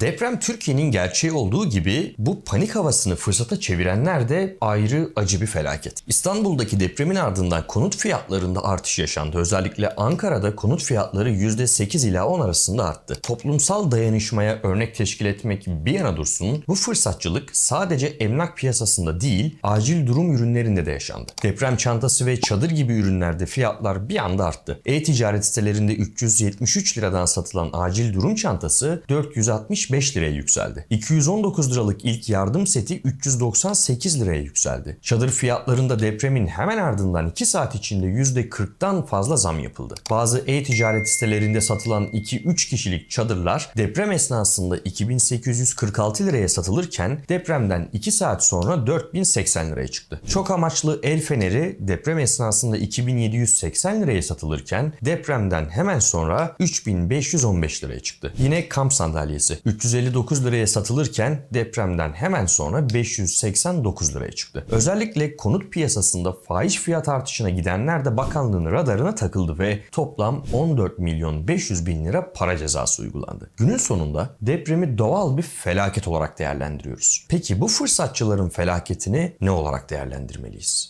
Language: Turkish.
Deprem Türkiye'nin gerçeği olduğu gibi bu panik havasını fırsata çevirenler de ayrı acı bir felaket. İstanbul'daki depremin ardından konut fiyatlarında artış yaşandı. Özellikle Ankara'da konut fiyatları %8 ila 10 arasında arttı. Toplumsal dayanışmaya örnek teşkil etmek bir yana dursun, bu fırsatçılık sadece emlak piyasasında değil, acil durum ürünlerinde de yaşandı. Deprem çantası ve çadır gibi ürünlerde fiyatlar bir anda arttı. E-ticaret sitelerinde 373 liradan satılan acil durum çantası 465 liraya yükseldi. 219 liralık ilk yardım seti 398 liraya yükseldi. Çadır fiyatlarında depremin hemen ardından 2 saat içinde %40'tan fazla zam yapıldı. Bazı e-ticaret sitelerinde satılan 2-3 kişilik çadırlar deprem esnasında 2846 liraya satılırken depremden 2 saat sonra 4080 liraya çıktı. Çok amaçlı el feneri deprem esnasında 2780 liraya satılırken depremden hemen sonra 3515 liraya çıktı. Yine kamp sandalyesi 359 liraya satılırken depremden hemen sonra 589 liraya çıktı. Özellikle konut piyasasında fahiş fiyat artışına gidenler de bakanlığın radarına takıldı ve toplam 14 milyon 500 bin lira para cezası uygulandı. Günün sonunda depremi doğal bir felaket olarak değerlendiriyoruz. Peki bu fırsatçıların felaketini ne olarak değerlendirmeliyiz?